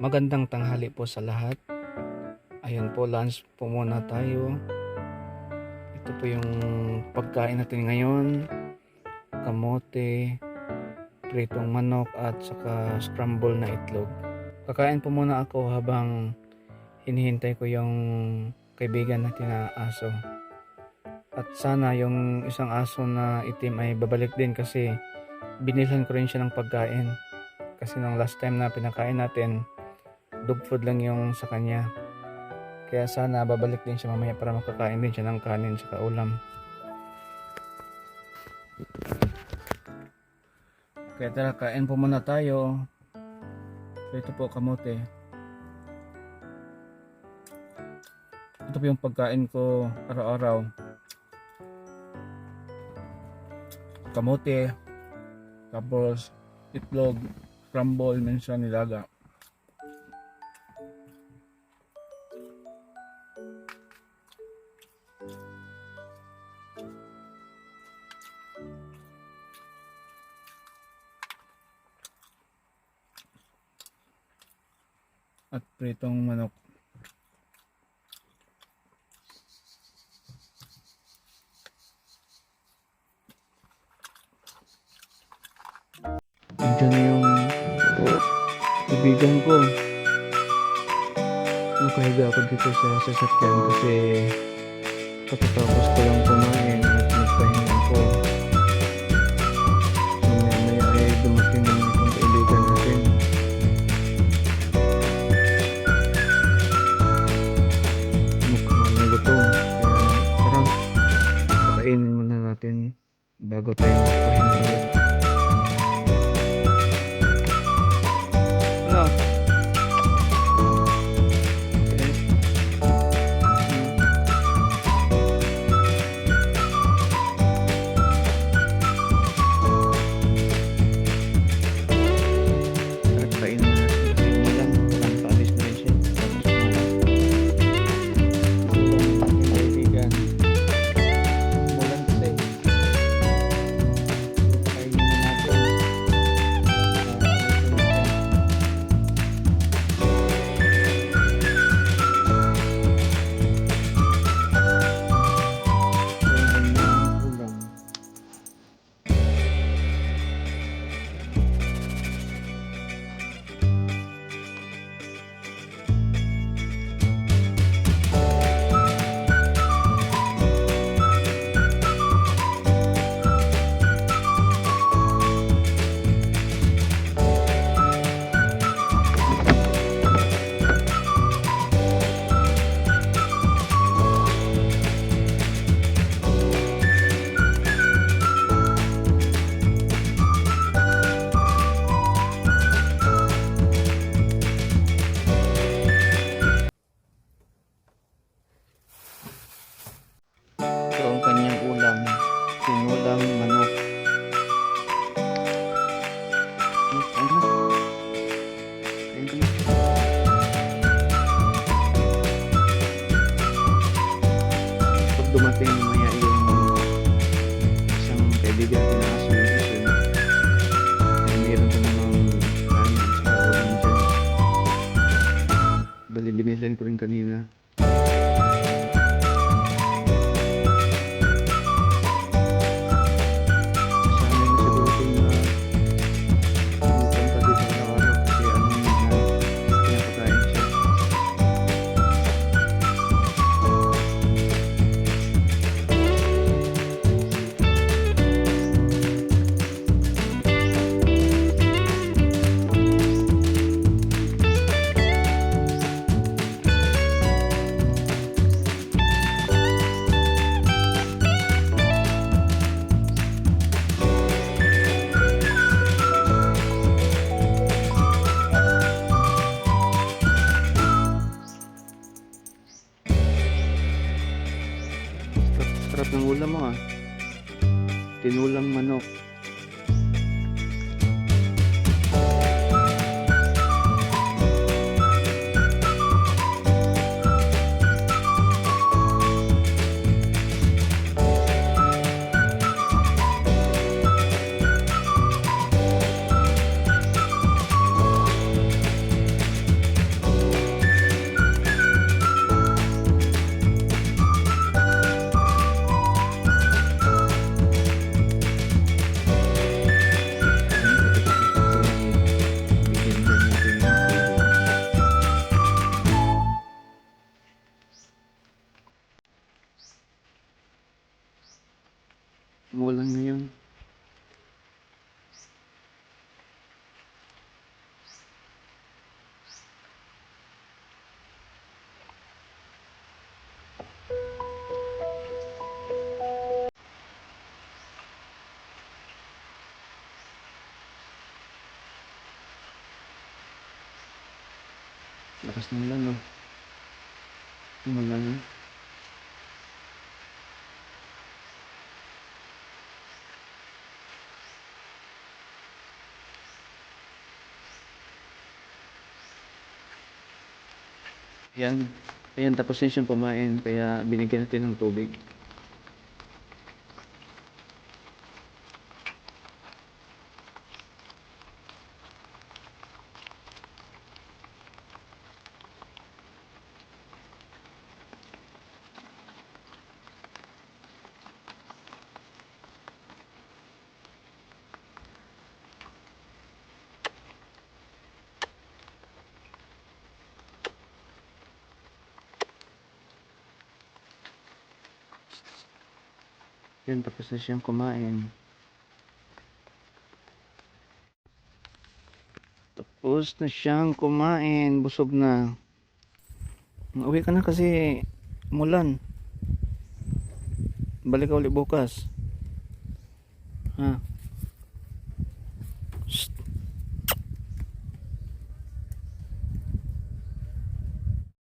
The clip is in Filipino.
Magandang tanghali po sa lahat. Ayun po, lunch po muna tayo. Ito po yung pagkain natin ngayon. Kamote, pritong manok at saka scramble na itlog. Kakain po muna ako habang hinihintay ko yung kaibigan natin na aso. At sana yung isang aso na itim ay babalik din kasi binilhan ko rin siya ng pagkain. Kasi nung last time na pinakain natin, dog lang yung sa kanya. Kaya sana babalik din siya mamaya para makakain din siya ng kanin sa ulam. Kaya tara, kain po muna tayo. Ito po kamote. Ito po yung pagkain ko araw-araw. Kamote, tapos itlog, crumble, minsan nilaga. At pritong manok. Nandiyan na yung kaibigan ko. Nakahiga ako dito sa sasakyan kasi pagkatapos ko lang kumain at nagpahinga ko. So maya maya ay dumating ভাগ্যতে dumating mamaya yung isang kaibigan natin na dyan. Bali, binilhan ko rin kanina. Mo ah. Tinulang manok. Umulan ngayon. Lakas ng no? Umulan na. Yan. Ayan, tapos na siyang kumain. Kaya binigyan natin ng tubig. Yan, tapos na siyang kumain. Tapos na siyang kumain. Busog na. Uwi ka na kasi mulan. Balik ka ulit bukas. Ha?